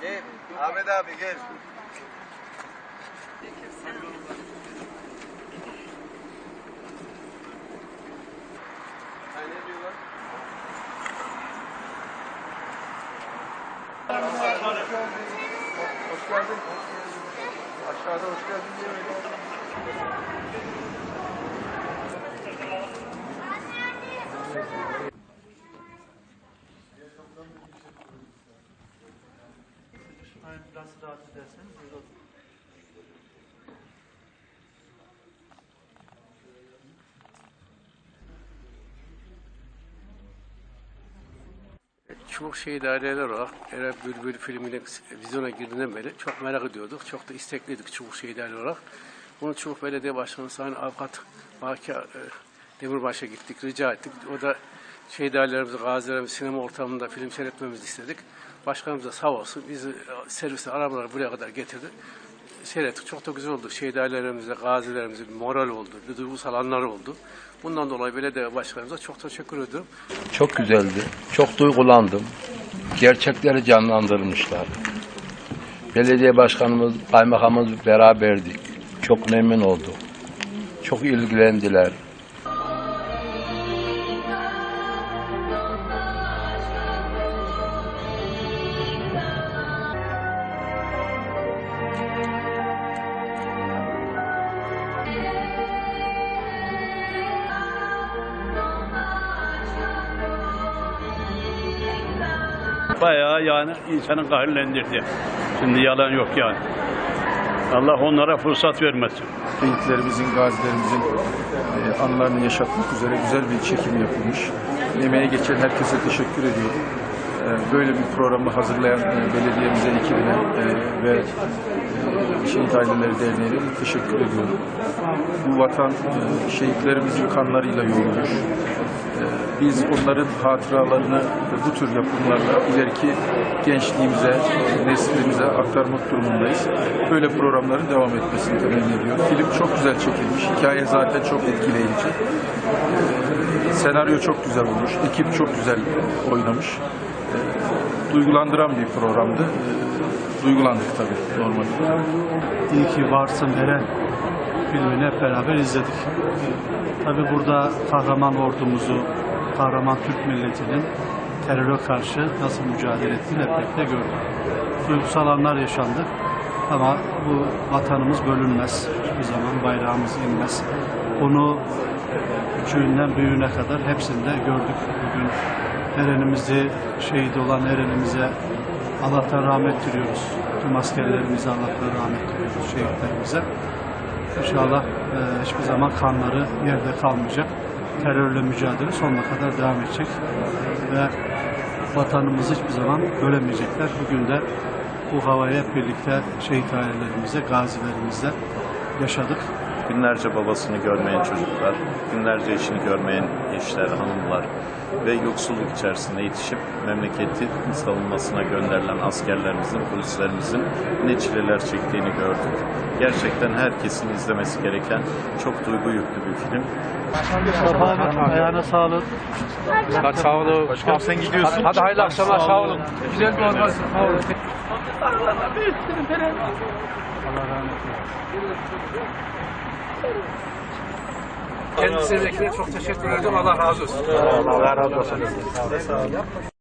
Gel. Ahmet abi gel. Ne diyorlar? Hoş geldin. Aşağıda hoş geldin diye Nasıl rahat ederseniz öyle olur. Çok şey daireler olarak Erel Bülbül filminin vizyona girdiğinden beri çok merak ediyorduk. Çok da istekliydik Çubuk Şehit olarak. Bunu Çubuk Belediye Başkanı Sayın Avukat Baki e, Demirbaş'a gittik, rica ettik. O da şehit ailelerimizi, gazilerimizi sinema ortamında film seyretmemizi istedik. Başkanımız da sağ olsun bizi e, servisle arabalar buraya kadar getirdi. Seyrettik. Çok da güzel oldu. Şehit ailelerimize, gazilerimize moral oldu, bir duygusal anları oldu. Bundan dolayı belediye başkanımıza çok teşekkür ediyorum. Çok güzeldi. Çok duygulandım. Gerçekleri canlandırmışlar. Belediye başkanımız, kaymakamımız beraberdik. Çok memnun olduk. Çok ilgilendiler. Bayağı yani insanı kahirlendirdi. Şimdi yalan yok yani. Allah onlara fırsat vermesin. şehitlerimizin, gazilerimizin e, anılarını yaşatmak üzere güzel bir çekim yapılmış. Emeğe geçen herkese teşekkür ediyorum. E, böyle bir programı hazırlayan e, belediyemize, ekibine e, ve e, Şehit Aileleri Derneği'ne de teşekkür ediyorum. Bu vatan e, şehitlerimizin kanlarıyla yoğrulmuş. Biz onların hatıralarını bu tür yapımlarla ileriki gençliğimize, neslimize aktarmak durumundayız. Böyle programların devam etmesini temenni ediyorum. Film çok güzel çekilmiş. Hikaye zaten çok etkileyici. Senaryo çok güzel olmuş. Ekip çok güzel oynamış. E, Duygulandıran bir programdı. E, Duygulandık tabii normal. İyi ki varsın Eren filmini hep beraber izledik. Tabi burada kahraman ordumuzu, kahraman Türk milletinin teröre karşı nasıl mücadele ettiğini hep birlikte gördük. Duygusal anlar yaşandı ama bu vatanımız bölünmez. Hiçbir zaman bayrağımız inmez. Bunu küçüğünden büyüğüne kadar hepsinde gördük. Bugün Eren'imizi, şehit olan Eren'imize Allah'tan rahmet diliyoruz. Tüm askerlerimize Allah'tan rahmet diliyoruz, şehitlerimize. İnşallah e, hiçbir zaman kanları yerde kalmayacak. Terörle mücadele sonuna kadar devam edecek. Ve vatanımızı hiçbir zaman bölemeyecekler. Bugün de bu havayı hep birlikte şehit ailelerimize, gazilerimizle yaşadık. Günlerce babasını görmeyen çocuklar, günlerce eşini görmeyen eşler, hanımlar ve yoksulluk içerisinde yetişip memleketin savunmasına gönderilen askerlerimizin, polislerimizin ne çileler çektiğini gördük. Gerçekten herkesin izlemesi gereken çok duygu yüklü bir film. Ayağına sağlık. Hadi sağ olun. Başkanım sen gidiyorsun. Hadi hayırlı akşamlar sağ olun. Güzel bir organizasyon. Sağ olun. Allah rahmet eylesin. Kendisine çok teşekkür ederim. Allah razı olsun. Allah razı olsun.